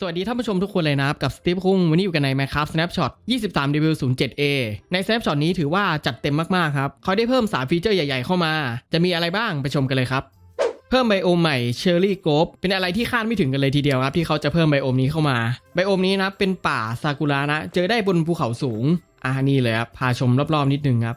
สวัสดีท่านผู้ชมทุกคนเลยนะครับ กับสตีฟคุ้งวันนี้อยู่กันใน Minecraft Snapshot 23 w 0 7 a ใน Snapshot นี้ถือว่าจัดเต็มมาก ๆ ครับ เขาได้เพิ่ม 3 ฟีเจอร์ใหญ่ ๆ เข้ามา จะมีอะไรบ้างไปชมกันเลยครับ เพิ่มไบโอมใหม่เชอร์รี่โกบเป็นอะไรที่คาดไม่ถึงกันเลยทีเดียวครับ ที่เขาจะเพิ่มไบโอมนี้เข้ามาไบโอมนี้นะเป็นป่าซากุระนะ เจอได้บนภูเขาสูงอ่านี่เลยครับพาชมรอบๆนิดนึงครับ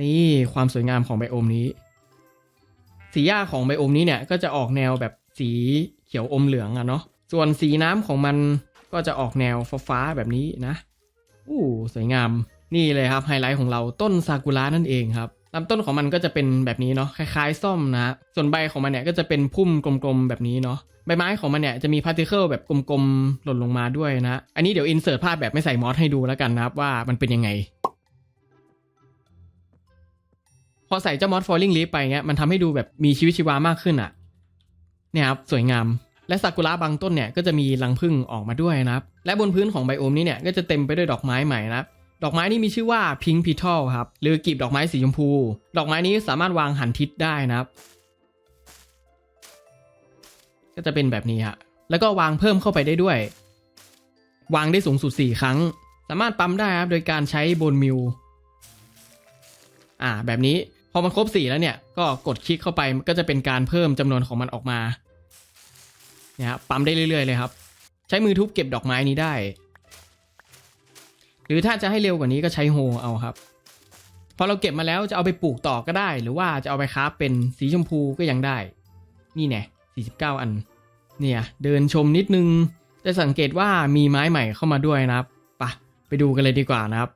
นี่ความสวยงามของไบโอมนี้ สีหญ้าของไบโอมนี้เนี่ยก็จะออกแนวแบบสีเขียวอมเหลืองอะเนาะ ส่วนสีน้ำของมันก็จะออกแนวฟ้าๆแบบนี้นะอู้สวยงาม นี่เลยครับไฮไลท์ของเราต้นซากุระนั่นเองครับลำต้นของมันก็จะเป็นแบบนี้เนาะคล้ายๆส้มนะส่วนใบของมันเนี่ยก็จะเป็นพุ่มกลมๆแบบนี้เนาะใบไม้ของมันเนี่ยจะมีพาร์ติเคิลแบบกลมๆ หล่นลงมาด้วยนะ อันนี้เดี๋ยวอินเสิร์ตภาพแบบไม่ใส่มอสให้ดูแล้วกันนะครับว่ามันเป็นยังไง พอใส่เจ้ามอสฟอลลิงลีฟไปเงี้ยมันทำให้ดูแบบมีชีวิตชีวามากขึ้นอะ่ะ เนี่ยครับ สวยงาม และซากุระบางต้นเนี่ยก็จะมีรังผึ้งออกมาด้วยนะครับ และบนพื้นของไบโอมนี้เนี่ยก็จะเต็มไปด้วยดอกไม้ใหม่นะครับดอกไม้นี้มีชื่อว่าพิง k ์ e ท a l ครับหรือกีบดอกไม้สีชมพู ดอกไม้นี้สามารถวางหันทิศได้นะครับ ก็จะเป็นแบบนี้ฮะแล้วก็วางเพิ่มเข้าไปได้ด้วย วางได้สูงสุด 4 ครั้ง สามารถปั๊มได้ครับโดยการใช้บนมิลอ่าแบบนี้พอมันครบ 4 แล้วเนี่ยก็กดคลิกเข้าไปก็จะเป็นการเพิ่มจำนวนของมันออกมา เนี่ยครับปั๊มได้เรื่อยๆเลยครับ ใช้มือทุบเก็บดอกไม้นี้ได้ หรือถ้าจะให้เร็วกว่านี้ก็ใช้โฮเอาครับพอเราเก็บมาแล้วจะเอาไปปลูกต่อก็ได้ หรือว่าจะเอาไปคราเป็นสีชมพูก็ยังได้ นี่แน่49 อัน เนี่ย เดินชมนิดนึง จะสังเกตว่ามีไม้ใหม่เข้ามาด้วยนะครับไปะไปดูกันเลยดีกว่านะครับ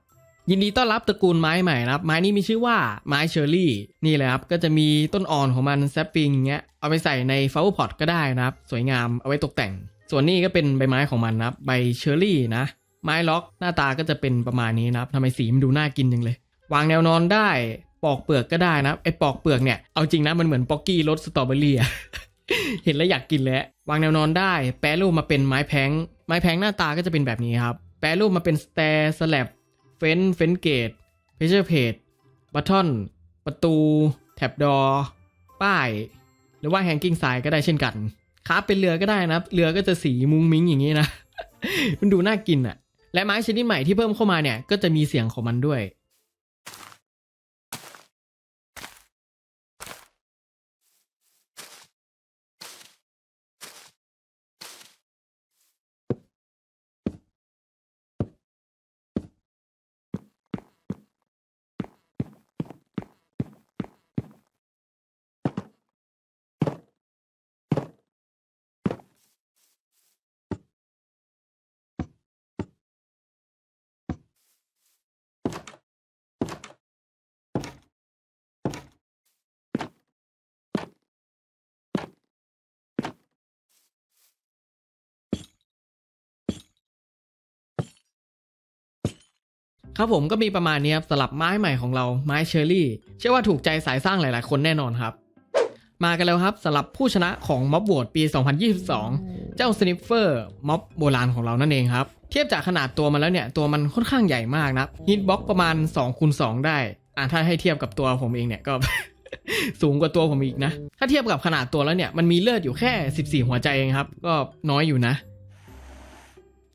ยินดีต้อนรับตระกูลไม้ใหม่นะครับไม้นี้มีชื่อว่าไม้เชอร์รี่นี่เลยครับก็จะมีต้นอ่อนของมันแซปปิงเงี้ยเอาไปใส่ในฟลาวเวอร์พอตก็ได้นะครับ สวยงามเอาไว้ตกแต่ง ส่วนนี้ก็เป็นใบไม้ของมันนะครับใบเชอร์รี่นะไม้ล็อกหน้าตาก็จะเป็นประมาณนี้นะครับทำไมสีมันดูน่ากินจังเลย วางแนวนอนได้ปอกเปลือกก็ได้นะครับไอ้ปอกเปลือกเนี่ยเอาจริงนะมันเหมือนป๊อกกี้รสสตรอเบอรี่อะเห็นแล้วอยากกินแล้ววางแนวนอนได้ แปรรูปมาเป็นไม้แพงไม้แพงหน้าตาก็จะเป็นแบบนี้ครับแปรรูปมาเป็นสแตร์สแลบ ฟนเฟนเกตเพเชอร์เพจบัตทอนประตู แท็บดอ ป้าย หรือว่าแฮงกิ้งสายก็ได้เช่นกันคราฟเป็นเรือก็ได้นะครับเรือก็จะสีมุ้งมิ้งอย่างนี้นะ มันดูน่ากินอะและไม้ชนิดใหม่ที่เพิ่มเข้ามาเนี่ย ก็จะมีเสียงของมันด้วย ครับผมก็มีประมาณนี้ครับสำหรับไม้ใหม่ของเราไม้เชอร์รี่ เชื่อว่าถูกใจสายสร้างหลาย ๆ คนแน่นอนครับ มากันแล้วครับสำหรับผู้ชนะของม็อบโหวตปี 2022 เจ้าสนิฟเฟอร์ม็อบโบราณของเรานั่นเองครับ เทียบจากขนาดตัวมันแล้วเนี่ย ตัวมันค่อนข้างใหญ่มากนะฮิตบ็อกประมาณ2คูณ2ได้อ่าถ้าให้เทียบกับตัวผมเองเนี่ยก็สูงกว่าตัวผมอีกนะ ถ้าเทียบกับขนาดตัวแล้วเนี่ย มันมีเลือดอยู่แค่ 14 หัวใจเองครับ ก็น้อยอยู่นะ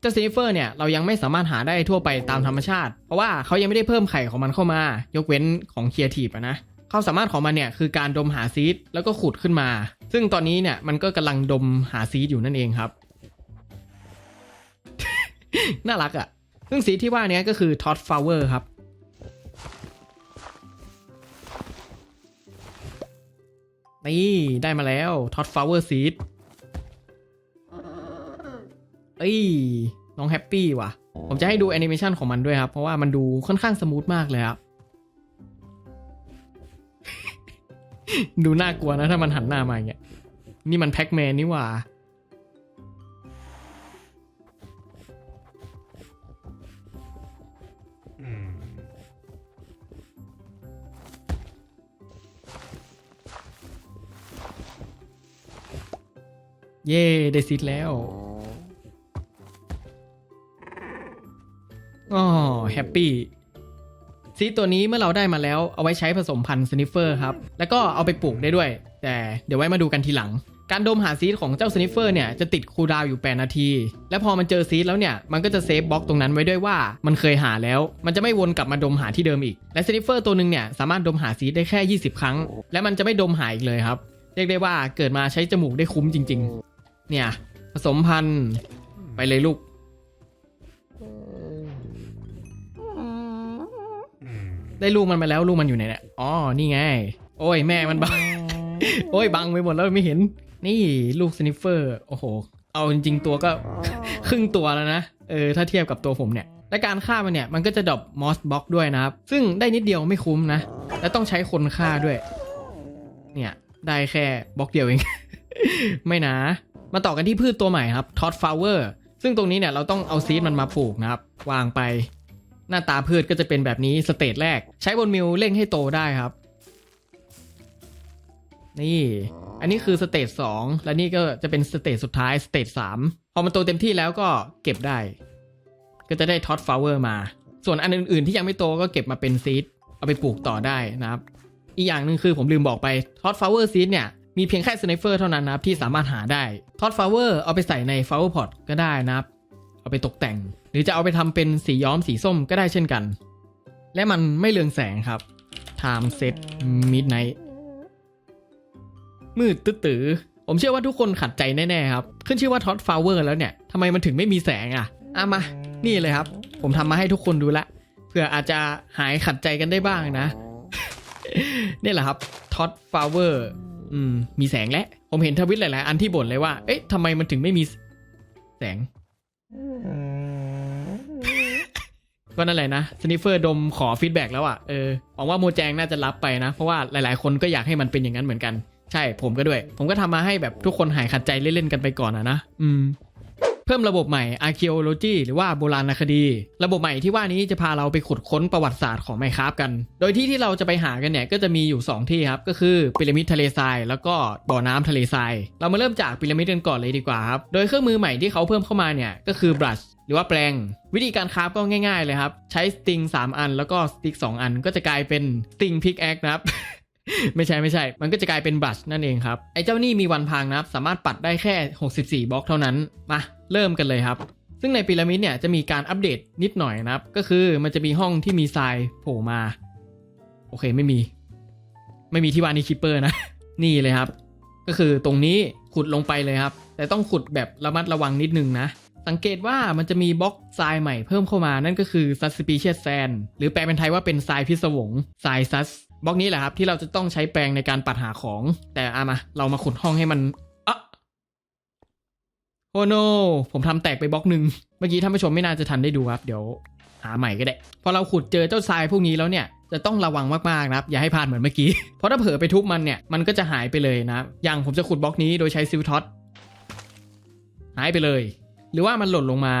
เจ้าซีนิเฟอร์เนี่ยเรายังไม่สามารถหาได้ทั่วไปตามธรรมชาติ เพราะว่าเขายังไม่ได้เพิ่มไข่ของมันเข้ามา ยกเว้นของเคียร์ทีฟนะเขามสามารถของมันเนี่ยคือการดมหาซีดแล้วก็ขุดขึ้นมา ซึ่งตอนนี้เนี่ยมันก็กำลังดมหาซีดอยู่นั่นเองครับ น่ารักอะ่ะ ซึ่งซีดที่ว่าเนี้ก็คือท็อตฟลาวเวอร์ครับ นี่ได้มาแล้วท็อตฟลาวเวอร์ซีด เอ้ยน้องแฮปปี้ว่ะ ผมจะให้ดูแอนิเมชันของมันด้วยครับ เพราะว่ามันดูค่อนข้างสมูทมากเลยครับ ดูน่ากลัวนะถ้ามันหันหน้ามาอย่างเงี้ย นี่มันแพ็กแมนนี่หว่า เย่ได้ซิดแล้ว แฮปปี้ซีตัวนี้เมื่อเราได้มาแล้วเอาไว้ใช้ผสมพันธุ์สนิฟเฟอร์ครับ แล้วก็เอาไปปลูกได้ด้วย แต่เดี๋ยวไว้มาดูกันทีหลัง การดมหาซีดของเจ้าสนิฟเฟอร์เนี่ยจะติดคูดาวอยู่ 8 นาที และพอมันเจอซีดแล้วเนี่ย มันก็จะเซฟบล็อกตรงนั้นไว้ด้วยว่ามันเคยหาแล้ว มันจะไม่วนกลับมาดมหาที่เดิมอีก และสนิฟเฟอร์ตัวหนึ่งเนี่ยสามารถดมหาซีดได้แค่ 20 ครั้ง และมันจะไม่ดมหาอีกเลยครับ เรียกได้ว่าเกิดมาใช้จมูกได้คุ้มจริง ๆ เนี่ยผสมพันธุ์ไปเลยลูก ได้ลูกมันมาแล้วลูกมันอยู่ไหนเนี่ยอ๋อนี่ไง โอ้ยแม่มันบังโอ้ยบังไปหมดแล้วไม่เห็น นี่ลูกสนิฟเฟอร์โอ้โห เอาจริง ๆ ตัวก็ครึ่งตัวแล้วนะเออถ้าเทียบกับตัวผมเนี่ยและการฆ่ามันเนี่ยมันก็จะดรอปมอสบ็อกด้วยนะครับ ซึ่งได้นิดเดียวไม่คุ้มนะ และต้องใช้คนฆ่าด้วย เนี่ยได้แค่บล็อกเดียวเอง ไม่นะ มาต่อกันที่พืชตัวใหม่ครับท็อตฟลาวเวอร์ซึ่งตรงนี้เนี่ยเราต้องเอาซีดมันมาปลูกนะครับ วางไป หน้าตาพืชก็จะเป็นแบบนี้สเตจแรก ใช้บนมิวเร่งให้โตได้ครับ นี่ อันนี้คือสเตจ2และนี่ก็จะเป็นสเตจสุดท้ายสเตจ3พอมันโตเต็มที่แล้วก็เก็บได้ ก็จะได้ท็อตฟลาวเวอร์มา ส่วนอันอื่นๆ ที่ยังไม่โตก็เก็บมาเป็นซีดเอาไปปลูกต่อได้นะครับ อีกอย่างหนึ่งคือผมลืมบอกไปท็อตฟลาวเวอร์ซีดเนี่ยมีเพียงแค่สไนเฟอร์เท่านั้นนะครับที่สามารถหาได้ท็อตฟลาวเวอร์เอาไปใส่ในฟลาวเวอร์พอตก็ได้นะครับ เอาไปตกแต่ง หรือจะเอาไปทำเป็นสีย้อมสีส้มก็ได้เช่นกัน และมันไม่เรืองแสงครับ Time Set Midnight มืดตื้อผมเชื่อว่าทุกคนขัดใจแน่ๆครับ ขึ้นชื่อว่าท็อตฟลาวเวอร์แล้วเนี่ยทำไมมันถึงไม่มีแสงอะอะมา นี่เลยครับ ผมทำมาให้ทุกคนดูละเผื่ออาจจะหายขัดใจกันได้บ้างนะ นี่แหละครับท็อตฟลาวเวอร์อืม มีแสงและ ผมเห็นทวิตหลายๆ อันที่บ่นเลยว่า เอ๊ะทำไมมันถึงไม่มีแสง ก็นั่นแหละนะสนิเฟอร์ดมขอฟีดแบ็กแล้วอะ่ะเออหวังว่าโมแจงน่าจะรับไปนะ เพราะว่าหลาย ๆ คนก็อยากให้มันเป็นอย่างนั้นเหมือนกัน ใช่ผมก็ด้วย ผมก็ทำมาให้แบบทุกคนหายขัดใจเล่น ๆ กันไปก่อนอะนะ อืม เพิ่มระบบใหม่ archaeology หรือว่าโบราณคดี ระบบใหม่ที่ว่านี้จะพาเราไปขุดค้นประวัติศาสตร์ของไมครับกัน โดยที่ที่เราจะไปหากันเนี่ยก็จะมีอยู่ 2 ที่ครับ ก็คือพีระมิดทะเลทราย แล้วก็บ่อน้ำทะเลทราย เรามาเริ่มจากพีระมิดกันก่อนเลยดีกว่าครับ โดยเครื่องมือใหม่ที่เขาเพิ่มเข้ามาเนี่ยก็คือบรัชหรือว่าแปลงวิธีการคราฟก็ง่ายๆเลยครับ ใช้สติง3 อันแล้วก็สติก2อันก็จะกลายเป็นสติงพิกแอคนะครับ ไม่ใช่ไม่ใช่ มันก็จะกลายเป็นบรัชนั่นเองครับ ไอ้เจ้านี่มีวันพังนะครับ สามารถปัดได้แค่ 64 บล็อกเท่านั้น มาเริ่มกันเลยครับ ซึ่งในพีระมิดเนี่ยจะมีการอัปเดตนิดหน่อยนะครับ ก็คือมันจะมีห้องที่มีทรายโผล่มา โอเคไม่มี ไม่มีที่วานี่คิปเปอร์นะ นี่เลยครับ ก็คือตรงนี้ขุดลงไปเลยครับ แต่ต้องขุดแบบระมัดระวังนิดนึงนะสังเกตว่ามันจะมีบล็อกทรายใหม่เพิ่มเข้ามานั่นก็คือ Suspicious Sand หรือแปลเป็นไทยว่าเป็นทรายพิศวงทรายซัส บล็อกนี้แหละครับที่เราจะต้องใช้แปลงในการปัดหาของ แต่อามา เรามาขุดห้องให้มันอะโอ้โนผมทำแตกไปบล็อกหนึ่งเมื่อกี้ท่านผู้ชมไม่น่าจะทันได้ดูครับ เดี๋ยวหาใหม่ก็ได้ พอเราขุดเจอเจ้าทรายพวกนี้แล้วเนี่ยจะต้องระวังมากๆนะครับ อย่าให้พลาดเหมือนเมื่อกี้ เพราะถ้าเผลอไปทุบมันเนี่ยมันก็จะหายไปเลยนะ อย่างผมจะขุดบล็อกนี้โดยใช้ซิลท็อตหายไปเลย หรือว่ามันหล่นลงมา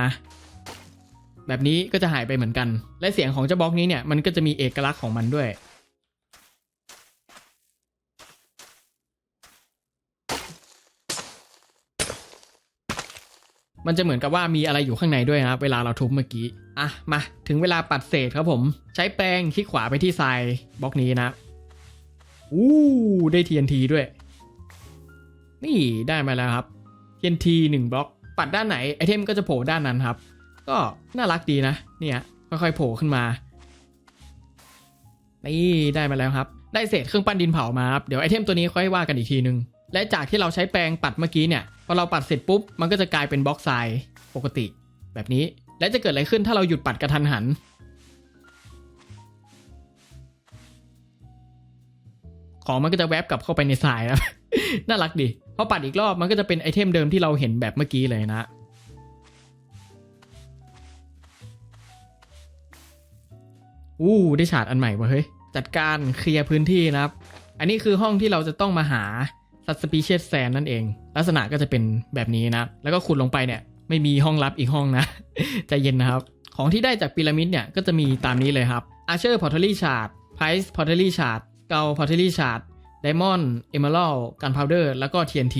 แบบนี้ก็จะหายไปเหมือนกัน และเสียงของเจ้าบล็อกนี้เนี่ยมันก็จะมีเอกลักษณ์ของมันด้วย มันจะเหมือนกับว่ามีอะไรอยู่ข้างในด้วยนะครับเวลาเราทุบเมื่อกี้อะมาถึงเวลาปัดเศษครับผม ใช้แปรงคลิกขวาไปที่ทรายบล็อกนี้นะอู้ได้ TNT ด้วย นี่ได้มาแล้วครับ TNT หนึ่งบล็อก ปัดด้านไหนไอเทมก็จะโผล่ด้านนั้นครับ ก็น่ารักดีนะ เนี่ยค่อยๆโผล่ขึ้นมานี่ได้มาแล้วครับ ได้เศษเครื่องปั้นดินเผามาครับเดี๋ยวไอเทมตัวนี้ค่อยว่ากันอีกทีนึง และจากที่เราใช้แปรงปัดเมื่อกี้เนี่ย พอเราปัดเสร็จปุ๊บ มันก็จะกลายเป็นบล็อกทรายปกติ แบบนี้ และจะเกิดอะไรขึ้นถ้าเราหยุดปัดกระทันหัน ของมันก็จะแวบกลับเข้าไปในทรายครับน่ารักดีพอปัดอีกรอบมันก็จะเป็นไอเทมเดิมที่เราเห็นแบบเมื่อกี้เลยนะอู้ได้ฉาดอันใหม่ว่ะเฮ้ย จัดการเคลียร์พื้นที่นะครับ อันนี้คือห้องที่เราจะต้องมาหา สัตว์สปีเชียสแซนนั่นเอง ลักษณะก็จะเป็นแบบนี้นะ แล้วก็ขุดลงไปเนี่ยไม่มีห้องลับอีกห้องนะใจเย็นนะครับ ของที่ได้จากพีระมิดเนี่ยก็จะมีตามนี้เลยครับ Archer Pottery Shard Price Pottery Shard Skull Pottery Shard Diamond Emerald Gunpowder แล้วก็ TNT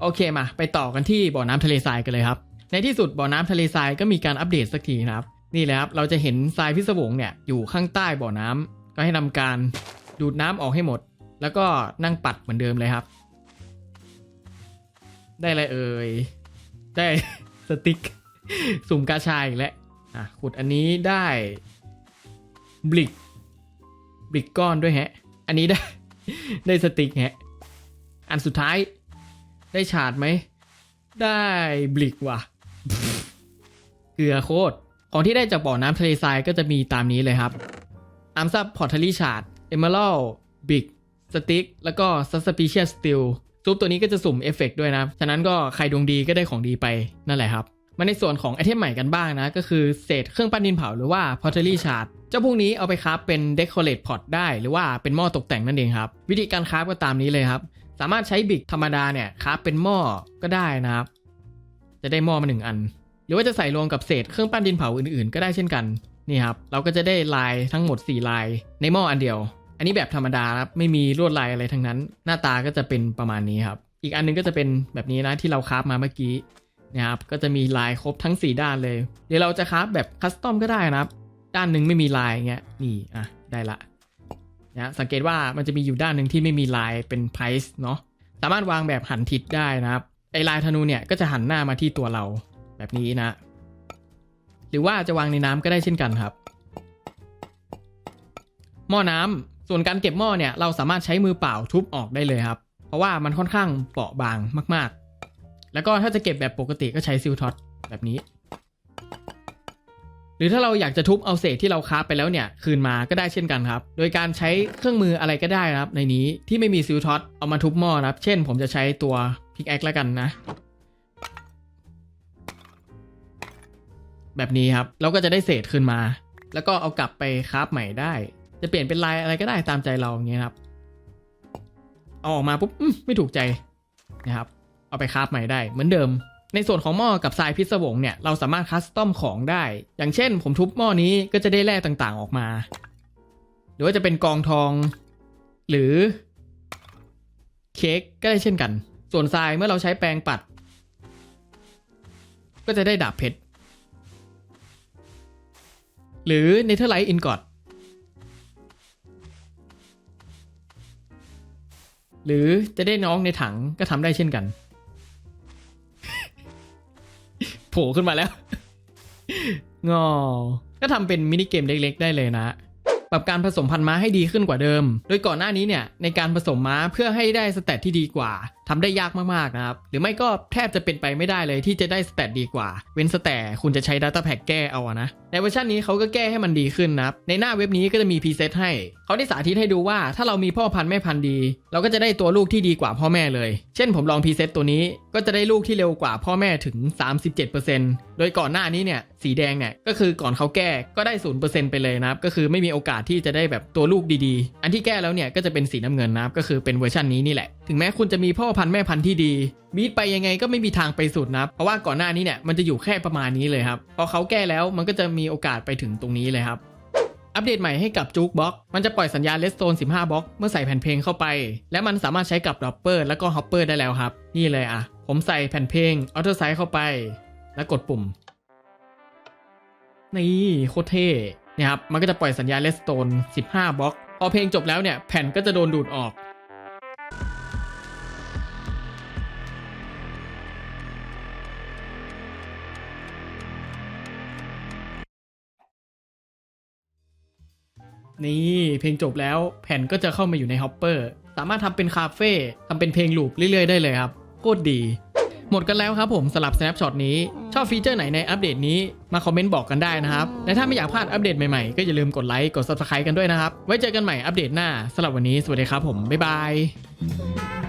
โอเคมา ไปต่อกันที่บ่อน้ำทะเลทรายกันเลยครับ ในที่สุดบ่อน้ำทะเลทรายก็มีการอัปเดตสักทีนะครับนี่แหละครับเราจะเห็นทรายพิศวงเนี่ยอยู่ข้างใต้บ่อน้ำก็ให้ทำการดูดน้ำออกให้หมด แล้วก็นั่งปัดเหมือนเดิมเลยครับ ได้อะไรเอ่ย ได้สติ๊กสุ่มกาชายอีกแล้วอะขุดอันนี้ได้บลิกบลิกก้อนด้วยแฮะ อันนี้ได้ ได้สติ๊กแฮะ อันสุดท้าย ได้ฉาดไหม ได้บลิกว่ะ เกลือโคตร ของที่ได้จากบ่อน้ำทะเลทรายก็จะมีตามนี้เลยครับอาร์มซับพอร์ทัลลี่ชาร์ดเอเมอรัลบิกสติ๊กแล้วก็ซัสปีเชียสติล ซุปตัวนี้ก็จะสุ่มเอฟเฟกต์ด้วยนะ ฉะนั้นก็ใครดวงดีก็ได้ของดีไปนั่นแหละครับมาในส่วนของไอเทมใหม่กันบ้างนะ ก็คือเศษเครื่องปั้นดินเผาหรือว่าพอร์ทัลลี่ชาร์ดเจ้าพวกนี้เอาไปคราฟเป็นเด o r เ t ตพอ t ได้หรือว่าเป็นหม้อตกแต่งนั่นเองครับ วิธีการคราฟก็ตามนี้เลยครับ สามารถใช้บิกธรรมดาเนี่ยคราฟเป็นหม้อก็ได้นะครับ จะได้หม้อมาหนึ่งอัน หรือว่าจะใส่รวมกับเศษเครื่องปั้นดินเผาอื่นๆ ก็ได้เช่นกันนี่ครับเราก็จะได้ลายทั้งหมด 4 ลายในหม้ออันเดียว อันนี้แบบธรรมดาครับไม่มีลวดลายอะไรทั้งนั้น หน้าตาก็จะเป็นประมาณนี้ครับ อีกอันหนึงก็จะเป็นแบบนี้นะที่เราคราฟมาเมื่อกี้นะครับก็จะมีลายครบทั้ง 4 ด้านเลย เดี๋ยวเราจะคราฟแบบคัสตอมก็ได้นะครับ ด้านหนึ่งไม่มีลายเงี้ยนี่อะได้ละนะสังเกตว่ามันจะมีอยู่ด้านหนึ่งที่ไม่มีลายเป็นไพรส์เนาะสามารถวางแบบหันทิศได้นะครับไอลายธนูเนี่ยก็จะหันหน้ามาที่ตัวเราแบบนี้นะ หรือว่าจะวางในน้ำก็ได้เช่นกันครับ หม้อน้ำ ส่วนการเก็บหม้อเนี่ยเราสามารถใช้มือเปล่าทุบออกได้เลยครับ เพราะว่ามันค่อนข้างเปราะบางมาก ๆ แล้วก็ถ้าจะเก็บแบบปกติก็ใช้ซิลท็อตแบบนี้ หรือถ้าเราอยากจะทุบเอาเศษที่เราคราฟไปแล้วเนี่ยคืนมาก็ได้เช่นกันครับ โดยการใช้เครื่องมืออะไรก็ได้นะครับ ในนี้ที่ไม่มีซิลท็อตเอามาทุบหม้อนะครับ เช่น ผมจะใช้ตัวพิกแอคแล้วกันนะแบบนี้ครับ เราก็จะได้เศษคืนมา แล้วก็เอากลับไปคราฟใหม่ได้ จะเปลี่ยนเป็นลายอะไรก็ได้ตามใจเราอย่างเงี้ยครับเอาออกมาปุ๊บมไม่ถูกใจนะครับ เอาไปคราฟใหม่ได้เหมือนเดิม ในส่วนของหม้อกับทรายพิศวงเนี่ยเราสามารถคัสตอมของได้ อย่างเช่น ผมทุบหม้อนี้ก็จะได้แร่ต่างๆออกมา หรือว่าจะเป็นกองทอง หรือเค้กก็ได้เช่นกัน ส่วนทรายเมื่อเราใช้แปรงปัด ก็จะได้ดาบเพชรหรือ Netherite Ingot หรือจะได้น้องในถังก็ทำได้เช่นกัน โผล่ขึ้นมาแล้ว งอ ก็ทำเป็นมินิเกมเล็กๆ ได้เลยนะปรับการผสมพันธุ์ม้าให้ดีขึ้นกว่าเดิม โดยก่อนหน้านี้เนี่ยในการผสมม้าเพื่อให้ได้สเตตที่ดีกว่า ทำได้ยากมากๆนะครับ หรือไม่ก็แทบจะเป็นไปไม่ได้เลยที่จะได้สเตตดีกว่า เว้นสแต่คุณจะใช้ Data Pack แก้เอานะ ในเวอร์ชันนี้เขาก็แก้ให้มันดีขึ้นนะครับ ในหน้าเว็บนี้ก็จะมีพรีเซตให้ เขาได้สาธิตให้ดูว่าถ้าเรามีพ่อพันธุ์แม่พันธุ์ดี เราก็จะได้ตัวลูกที่ดีกว่าพ่อแม่เลย เช่นผมลองพรีเซตตัวนี้ก็จะได้ลูกที่เร็วกว่าพ่อแม่ถึง 37%โดยก่อนหน้านี้เนี่ยสีแดงเนี่ยก็คือก่อนเขาแก้ก็ได้ 0%ไปเลยนะครับก็คือไม่มีโอกาสที่จะได้แบบตัวลูกดีๆ อันที่แก้แล้วเนี่ยก็จะเป็นสีน้ำเงินนะครับก็คือเป็นเวอร์ชันนี้นี่แหละถึงแม้คุณจะมีพ่อพันธุ์แม่พันธุ์ที่ดีบีทไปยังไงก็ไม่มีทางไปสุดนับเพราะว่าก่อนหน้านี้เนี่ยมันจะอยู่แค่ประมาณนี้เลยครับพอเขาแก้แล้วมันก็จะมีโอกาสไปถึงตรงนี้เลยครับอัปเดตใหม่ให้กับจูกบ็อกมันจะปล่อยสัญญาณเลสโตน15บล็อกเมื่อใส่แผ่นเพลงเข้าไป และมันสามารถใช้กับดอปเปอร์แล้วก็ฮอปเปอร์ได้แล้วครับ นี่เลยอะ ผมใส่แผ่นเพลงออโต้ไซส์เข้าไป แล้วกดปุ่ม นี่โคตรเท่เนี่ยครับ มันก็จะปล่อยสัญญาณเลสโตน15บล็อก พอเพลงจบแล้วเนี่ย แผ่นก็จะโดนดูดออก นี่เพลงจบแล้วแผ่นก็จะเข้ามาอยู่ในฮอปเปอร์สามารถทำเป็นคาเฟ่ทำเป็นเพลงลูปเรื่อยๆได้เลยครับโคตรดี หมดกันแล้วครับผมสำหรับ Snapshot นี้ชอบฟีเจอร์ไหนในอัปเดตนี้มาคอมเมนต์บอกกันได้นะครับ และถ้าไม่อยากพลาดอัปเดตใหม่ๆ ก็อย่าลืมกดไลค์กด Subscribe กันด้วยนะครับ ไว้เจอกันใหม่อัปเดตหน้าสำหรับวันนี้สวัสดีครับผมบ๊ายบาย